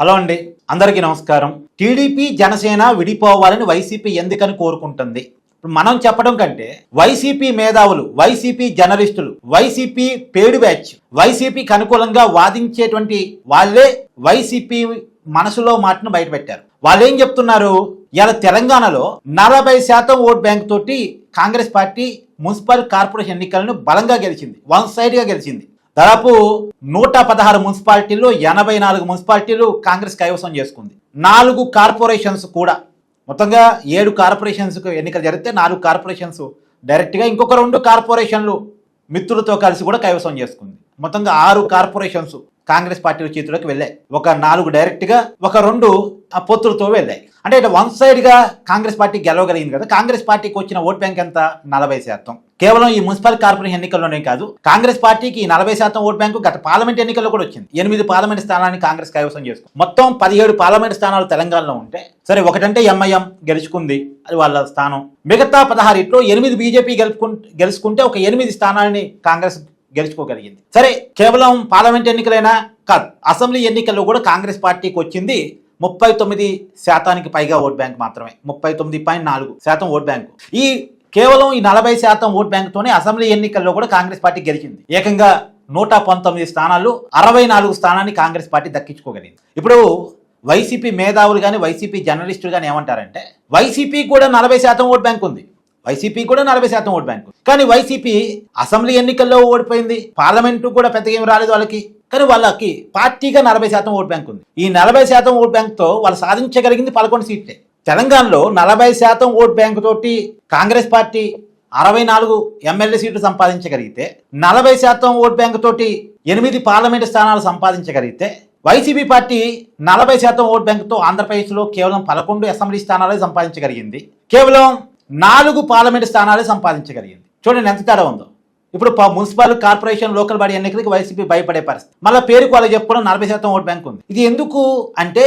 Hello అండి అందరికీ నమస్కారం. టీడీపీ జనసేన విడిపోవాలని వైసీపీ ఎందుకని కోరుకుంటుంది? మనం చెప్పడం కంటే వైసీపీ మేధావులు వైసీపీ జర్నలిస్టులు వైసీపీ పేడు బ్యాచ్ వైసీపీకి అనుకూలంగా వాదించేటువంటి వాళ్ళే వైసీపీ మనసులో మాటను బయటపెట్టారు. వాళ్ళు ఏం చెప్తున్నారు? ఇలా తెలంగాణలో నలభై శాతం ఓట్ బ్యాంక్ తోటి కాంగ్రెస్ పార్టీ మున్సిపల్ కార్పొరేషన్ ఎన్నికలను బలంగా గెలిచింది వన్ సైడ్గా గెలిచింది. దాదాపు నూట పదహారు మున్సిపాలిటీలు ఎనభై నాలుగు మున్సిపాలిటీలు కాంగ్రెస్ కైవసం చేసుకుంది. నాలుగు కార్పొరేషన్స్ కూడా. మొత్తంగా ఏడు కార్పొరేషన్స్కు ఎన్నికలు జరిగితే నాలుగు కార్పొరేషన్స్ డైరెక్ట్గా ఇంకొక రెండు కార్పొరేషన్లు మిత్రులతో కలిసి కూడా కైవసం చేసుకుంది. మొత్తంగా ఆరు కార్పొరేషన్స్ కాంగ్రెస్ పార్టీ చేతిలోకి వెళ్ళాయి. ఒక నాలుగు డైరెక్ట్గా ఒక రెండు ఆ పొత్తులతో వెళ్ళాయి. అంటే ఇట్లా వన్ సైడ్గా కాంగ్రెస్ పార్టీ గెలవగలిగింది కదా కాంగ్రెస్ పార్టీకి వచ్చిన ఓట్ బ్యాంక్ ఎంత? నలభై శాతం. కేవలం ఈ మున్సిపల్ కార్పొరేషన్ ఎన్నికల్లోనే కాదు కాంగ్రెస్ పార్టీకి ఈ నలభై శాతం ఓట్ బ్యాంకు గత పార్లమెంట్ ఎన్నికల్లో కూడా వచ్చింది. ఎనిమిది పార్లమెంట్ స్థానాన్ని కాంగ్రెస్ కైవసం చేసుకుంది. మొత్తం పదిహేడు పార్లమెంట్ స్థానాలు తెలంగాణలో ఉంటే సరే ఒకటంటే ఎంఐఎం గెలుచుకుంది అది వాళ్ళ స్థానం. మిగతా పదహారిట్లో ఎనిమిది బీజేపీ గెలుపుకు గెలుచుకుంటే ఒక ఎనిమిది స్థానాన్ని కాంగ్రెస్ గెలుచుకోగలిగింది. సరే కేవలం పార్లమెంట్ ఎన్నికలైనా కాదు అసెంబ్లీ ఎన్నికల్లో కూడా కాంగ్రెస్ పార్టీకి వచ్చింది ముప్పై తొమ్మిది శాతానికి పైగా ఓట్ బ్యాంక్ మాత్రమే. ముప్పై తొమ్మిది పాయింట్ నాలుగు శాతం ఓట్ బ్యాంకు. ఈ కేవలం ఈ నలభై శాతం ఓట్ బ్యాంకుతోనే అసెంబ్లీ ఎన్నికల్లో కూడా కాంగ్రెస్ పార్టీ గెలిచింది. ఏకంగా నూట పంతొమ్మిది స్థానాలు అరవై నాలుగు స్థానాన్ని కాంగ్రెస్ పార్టీ దక్కించుకోగలిగింది. ఇప్పుడు వైసీపీ మేధావులు కానీ వైసీపీ జర్నలిస్టులు కానీ ఏమంటారంటే వైసీపీ కూడా నలభై శాతం ఓట్ బ్యాంక్ ఉంది. వైసీపీ కూడా నలభై శాతం ఓట్ బ్యాంకు. కానీ వైసీపీ అసెంబ్లీ ఎన్నికల్లో ఓడిపోయింది. పార్లమెంటు కూడా పెద్దగా ఏమి రాలేదు వాళ్ళకి. కానీ వాళ్ళకి పార్టీగా నలభై శాతం ఓట్ బ్యాంక్ ఉంది. ఈ నలభై శాతం ఓట్ బ్యాంక్తో వాళ్ళు సాధించగలిగింది పదకొండు సీట్లే. తెలంగాణలో నలభై శాతం ఓట్ బ్యాంక్ తోటి కాంగ్రెస్ పార్టీ అరవై నాలుగు ఎమ్మెల్యే సీట్లు సంపాదించగలిగితే నలభై శాతం ఓట్ బ్యాంక్ తోటి ఎనిమిది పార్లమెంటు స్థానాలు సంపాదించగలిగితే వైసీపీ పార్టీ నలభై శాతం ఓట్ బ్యాంకుతో ఆంధ్రప్రదేశ్లో కేవలం పదకొండు అసెంబ్లీ స్థానాలే సంపాదించగలిగింది. కేవలం నాలుగు పార్లమెంటు స్థానాలు సంపాదించగలిగింది. చూడండి ఎంత తేడా ఉందో. ఇప్పుడు మున్సిపల్ కార్పొరేషన్ లోకల్ బాడీ ఎన్నికలకి వైసీపీ భయపడే పరిస్థితి. మళ్ళీ పేరుకు వాళ్ళు చెప్పుకోవడం నలభై శాతం ఓట్ బ్యాంక్ ఉంది. ఇది ఎందుకు అంటే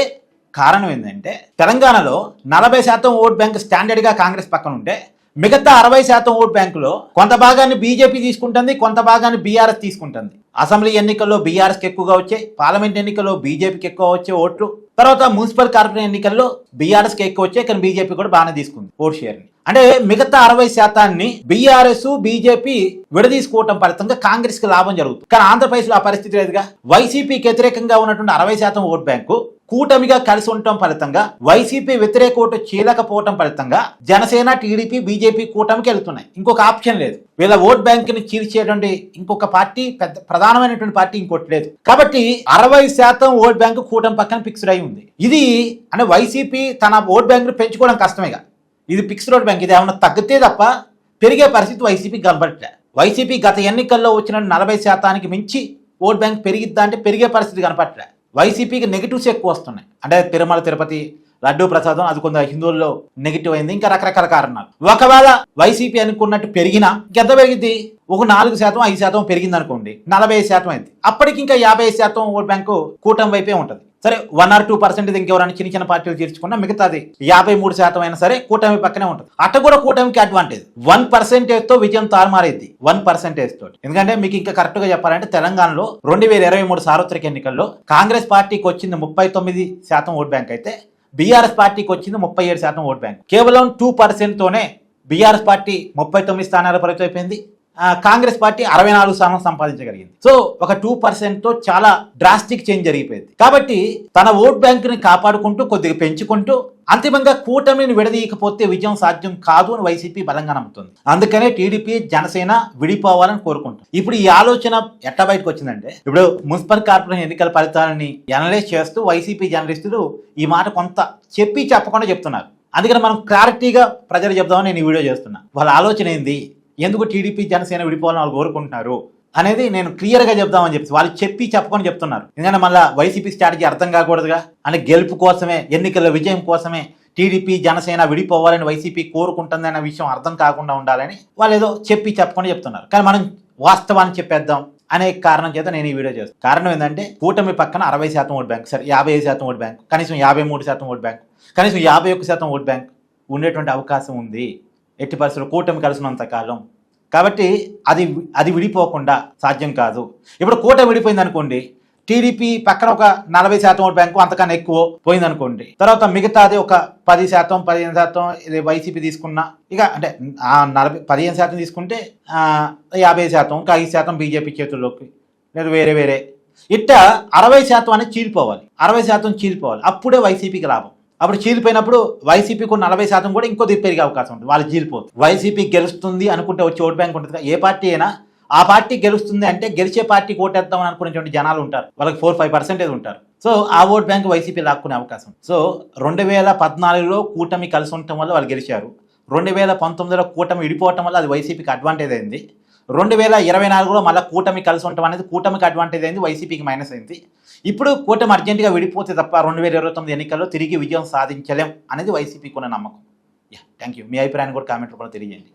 కారణం ఏంటంటే తెలంగాణలో నలభై శాతం ఓట్ బ్యాంక్ స్టాండర్డ్గా కాంగ్రెస్ పక్కన ఉంటే మిగతా అరవై శాతం ఓట్ బ్యాంకులో కొంత భాగాన్ని బీజేపీ తీసుకుంటుంది కొంత భాగాన్ని బీఆర్ఎస్ తీసుకుంటుంది. అసెంబ్లీ ఎన్నికల్లో బీఆర్ఎస్కి ఎక్కువగా వచ్చాయి పార్లమెంట్ ఎన్నికల్లో బీజేపీకి ఎక్కువ వచ్చే ఓట్లు తర్వాత మున్సిపల్ కార్పొరేషన్ ఎన్నికల్లో బీఆర్ఎస్కి ఎక్కువ వచ్చాయి కానీ బీజేపీ కూడా బాగానే తీసుకుంది ఓట్ షేర్ని. అంటే మిగతా అరవై శాతాన్ని బీఆర్ఎస్ బీజేపీ విడదీసుకోవటం ఫలితంగా కాంగ్రెస్కి లాభం జరుగుతుంది. కానీ ఆంధ్రప్రదేశ్లో ఆ పరిస్థితి లేదుగా. వైసీపీకి వ్యతిరేకంగా ఉన్నటువంటి అరవై శాతం ఓట్ బ్యాంకు కూటమిగా కలిసి ఉండటం ఫలితంగా వైసీపీ వ్యతిరేక ఓటు చీలకపోవటం ఫలితంగా జనసేన టీడీపీ బీజేపీ కూటమికి వెళ్తున్నాయి. ఇంకొక ఆప్షన్ లేదు. వీళ్ళ ఓట్ బ్యాంక్ని చీల్చేటువంటి ఇంకొక పార్టీ పెద్ద ప్రధానమైనటువంటి పార్టీ ఇంకోటి లేదు. కాబట్టి అరవై శాతం ఓట్ బ్యాంకు కూటమి పక్కన ఫిక్స్డ్ అయి ఉంది. ఇది అంటే వైసీపీ తన ఓట్ బ్యాంక్ పెంచుకోవడం కష్టమేగా ఇది ఫిక్స్డ్ ఓట్ బ్యాంక్. ఇది ఏమైనా తగ్గితే తప్ప పెరిగే పరిస్థితి వైసీపీ కనబడట్లే. వైసీపీ గత ఎన్నికల్లో వచ్చిన నలభై శాతానికి మించి ఓట్ బ్యాంక్ పెరిగిద్దా అంటే పెరిగే పరిస్థితి కనపడట్లే. వైసీపీకి నెగిటివ్స్ ఎక్కువ వస్తున్నాయి. అంటే తిరుమల తిరుపతి లడ్డూ ప్రసాదం అది కొంత హిందువుల్లో నెగిటివ్ అయింది. ఇంకా రకరకాల కారణాలు. ఒకవేళ వైసీపీ అనుకున్నట్టు పెరిగినా గెద్ద పెరిగింది ఒక నాలుగు శాతం ఐదు శాతం పెరిగింది అనుకోండి. నలభై శాతం అయింది. అప్పటికి ఇంకా యాభై శాతం ఓట్ బ్యాంకు కూటమి వైపే ఉంటుంది. సరే వన్ ఆర్ టూ పర్సెంట్ ఇంకెవరైనా చిన్న చిన్న పార్టీలు తీర్చుకున్నా మిగతాది యాభై మూడు శాతం అయినా సరే కూటమి పక్కనే ఉంటుంది. అట్ట కూడా కూటమికి అడ్వాంటేజ్ వన్ పర్సెంటేజ్తో విజయం తారుమారైద్ది. వన్ పర్సెంటేజ్ తోటి. ఎందుకంటే మీకు ఇంకా కరెక్ట్గా చెప్పాలంటే తెలంగాణలో రెండు వేల ఇరవై మూడు సార్వత్రిక ఎన్నికల్లో కాంగ్రెస్ పార్టీకి వచ్చింది ముప్పై తొమ్మిది శాతం ఓట్ బ్యాంక్ అయితే బీఆర్ఎస్ పార్టీకి వచ్చింది ముప్పై ఏడు శాతం ఓట్ బ్యాంక్. కేవలం టూ పర్సెంట్తోనే బీఆర్ఎస్ పార్టీ ముప్పై తొమ్మిది స్థానాల పరిమితం అయిపోయింది కాంగ్రెస్ పార్టీ అరవై నాలుగు స్థానం సంపాదించగలిగింది. సో ఒక టూ పర్సెంట్తో చాలా డ్రాస్టిక్ చేంజ్ జరిగిపోయింది. కాబట్టి తన ఓట్ బ్యాంక్ని కాపాడుకుంటూ కొద్దిగా పెంచుకుంటూ అంతిమంగా కూటమిని విడదీయకపోతే విజయం సాధ్యం కాదు అని వైసీపీ బలంగా నమ్ముతుంది. అందుకనే టీడీపీ జనసేన విడిపోవాలని కోరుకుంటుంది. ఇప్పుడు ఈ ఆలోచన ఎట్లా బయటకు వచ్చిందంటే ఇప్పుడు మున్సిపల్ కార్పొరేషన్ ఎన్నికల ఫలితాలని అనలైజ్ చేస్తూ వైసీపీ జర్నలిస్టులు ఈ మాట కొంత చెప్పి చెప్పకుండా చెప్తున్నారు. అందుకని మనం క్లారిటీగా ప్రజలు చెప్దామని నేను ఈ వీడియో చేస్తున్నా. వాళ్ళ ఆలోచన ఏంది? ఎందుకు టీడీపీ జనసేన విడిపోవాలని వాళ్ళు కోరుకుంటున్నారు అనేది నేను క్లియర్గా చెప్దామని చెప్పి వాళ్ళు చెప్పి చెప్పకొని చెప్తున్నారు. ఎందుకంటే మళ్ళీ వైసీపీ స్ట్రాటజీ అర్థం కాకూడదుగా. అంటే గెలుపు కోసమే ఎన్నికల విజయం కోసమే టీడీపీ జనసేన విడిపోవాలని వైసీపీ కోరుకుంటుంది అనే విషయం అర్థం కాకుండా ఉండాలని వాళ్ళు ఏదో చెప్పి చెప్పుకొని చెప్తున్నారు. కానీ మనం వాస్తవాన్ని చెప్పేద్దాం అనే కారణం చేత నేను ఈ వీడియో చేస్తాను కారణం ఏంటంటే కూటమి పక్కన అరవై శాతం ఓట్ బ్యాంక్ సరే యాభై ఐదు శాతం ఓట్ బ్యాంక్ కనీసం యాభై మూడు శాతం ఓట్ బ్యాంక్ కనీసం యాభై ఒక్క శాతం ఓట్ బ్యాంక్ ఉండేటువంటి అవకాశం ఉంది. ఎట్టి పరిస్థితులు కూటమి కలిసినంత కాలం. కాబట్టి అది అది విడిపోకుండా సాధ్యం కాదు. ఇప్పుడు కూటమి విడిపోయింది అనుకోండి టీడీపీ పక్కన ఒక నలభై శాతం ఓటు బ్యాంకు అంతకన్నా ఎక్కువ పోయిందనుకోండి తర్వాత మిగతాది ఒక పది శాతం పదిహేను శాతం ఇది వైసీపీ తీసుకున్న ఇక అంటే నలభై పదిహేను శాతం తీసుకుంటే యాభై శాతం ఇంకా ఐదు శాతం బీజేపీ చేతుల్లోకి లేదు వేరే వేరే. ఇట్ట అరవై శాతం అనేది చీలిపోవాలి. అరవై శాతం చీలిపోవాలి. అప్పుడే వైసీపీకి లాభం. అప్పుడు చీలిపోయినప్పుడు వైసీపీకి ఉన్న నలభై శాతం కూడా ఇంకో పెరిగే అవకాశం ఉంటుంది. వాళ్ళు చీలిపోతుంది వైసీపీ గెలుస్తుంది అనుకుంటే వచ్చి ఓట్ బ్యాంక్ ఉంటుంది కదా, ఏ పార్టీ అయినా ఆ పార్టీ గెలుస్తుంది అంటే గెలిచే పార్టీకి ఓటేద్దాం అని అనుకునేటువంటి జనాలు ఉంటారు. వాళ్ళకి ఫోర్ ఫైవ్ పర్సెంటేజ్ ఉంటారు. సో ఆ ఓట్ బ్యాంక్ వైసీపీ లాక్కునే అవకాశం సో రెండు వేల పద్నాలుగులో కూటమి కలిసి ఉండటం వల్ల వాళ్ళు గెలిచారు. రెండు వేల పంతొమ్మిదిలో కూటమి విడిపోవటం వల్ల అది వైసీపీకి అడ్వాంటేజ్ అయింది. రెండు వేల ఇరవై నాలుగులో మళ్ళీ కూటమి కలిసి ఉండటం అనేది కూటమికి అడ్వాంటేజ్ అయింది వైసీపీకి మైనస్ అయింది. ఇప్పుడు కూటమి అర్జెంటుగా విడిపోతే తప్ప రెండు వేల ఇరవై తొమ్మిది ఎన్నికల్లో తిరిగి విజయం సాధించలేం అనేది వైసీపీకి ఉన్న నమ్మకం. యా థ్యాంక్ యూ మీ అభిప్రాయాన్ని కూడా కామెంట్ రూపంలో తెలియజేయండి.